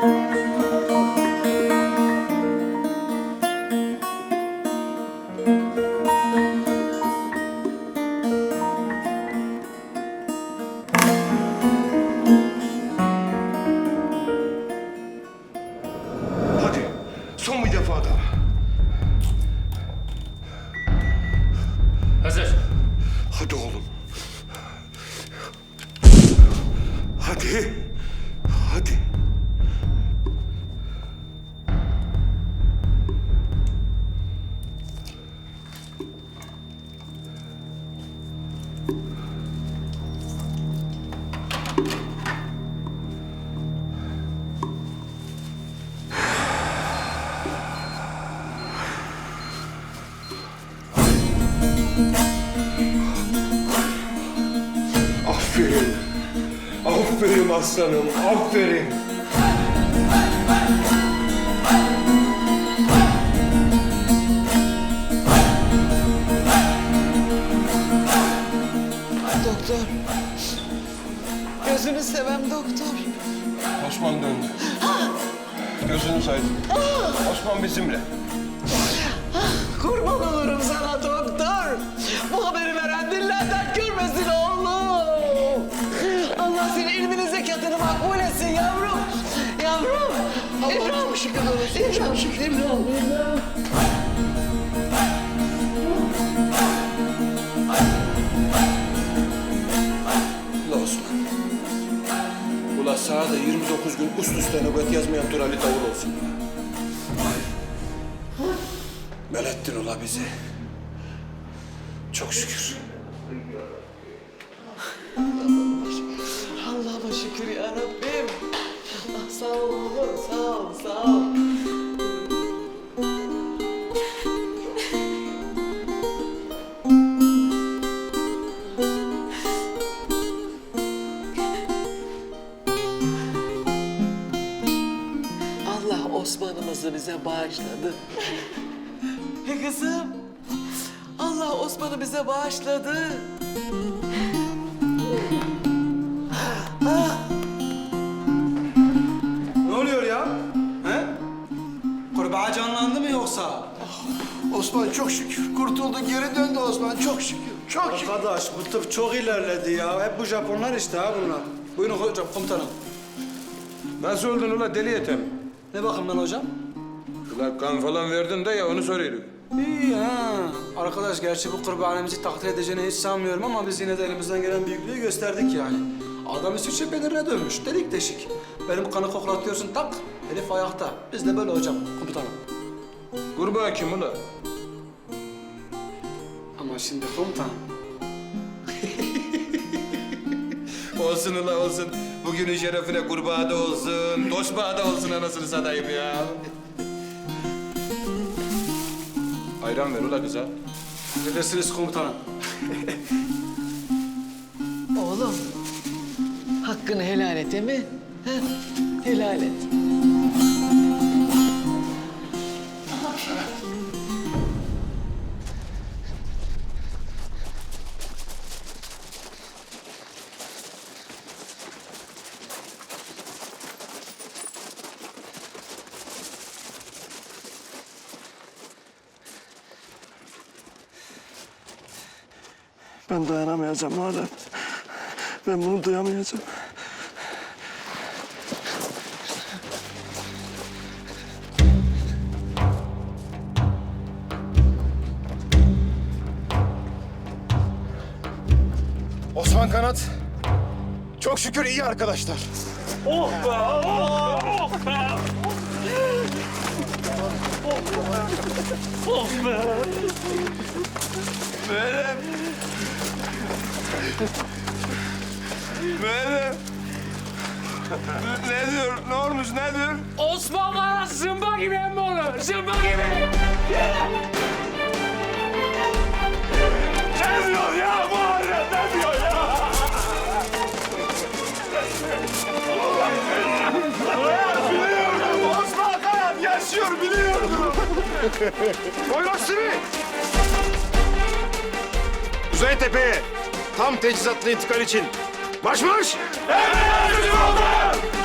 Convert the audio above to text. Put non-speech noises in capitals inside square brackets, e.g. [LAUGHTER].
Hadi son bir defa daha. Hazır. Hadi oğlum. Hadi. Hadi. Aferin. Aferin aslanım, aferin. Doktor. Gözünü sevem doktor. Osman döndü. Gözünü saydı. Osman bizimle. Yavrum. İbrahim şükür olsun. İbrahim şükür. Ula Osman. Sana da 29 gün üst üste nöbet yazmayan Turali tavır olsun. Melettin ula bizi. Çok şükür. Allah'ıma şükür ya Rabbim. Sağ ol. Allah Osman'ımızı bize bağışladı. He kızım. Allah Osman'ı bize bağışladı. Ne oluyor ya? Mı yoksa? Osman çok şükür. Kurtuldu geri döndü Osman çok şükür. Çok şükür. Arkadaş bu tıp çok ilerledi ya. Hep bu Japonlar işte ha bunlar. Buyurun hocam komutanım. Nasıl oldun ula deli etem? Ne bakımdan hocam? Ula kan falan verdin de ya onu soruyorum. İyi ha. Arkadaş gerçi bu kurbanemizi takdir edeceğini hiç sanmıyorum ama biz yine de elimizden gelen büyüklüğü gösterdik yani. Adam İsviçre peynirine dönmüş. Delik deşik. Benim kanı koklatıyorsun tak. Herif ayakta. Biz de böyle hocam komutanım. Kurbağa kim ula? Ama şimdi komutanım. [LAUGHS] Olsun ula olsun. Bugünün şerefine kurbağa da olsun, tosbağa da olsun anasını satayım ya. Ayran ver ula kıza. Bilirsiniz komutanım. Oğlum, hakkını helal et değil mi? Ha? Helal et. Ben dayanamayacağım madem. Ben bunu duyamayacağım. Osman Kanat. Çok şükür iyi arkadaşlar. Böyle. Ne diyor? Ne olmuş? Ne diyor? Osman bana zımba gibi emmi onu. Zımba gibi. Ne diyor ya Muharrem? Ne diyor ya? biliyordum. Osman Kanat yaşıyor biliyordum. Boylasını! Kuzey Tepe'ye Tam teçhizatlı intikal için. Baş baş. marş! Emredersiniz komutanım!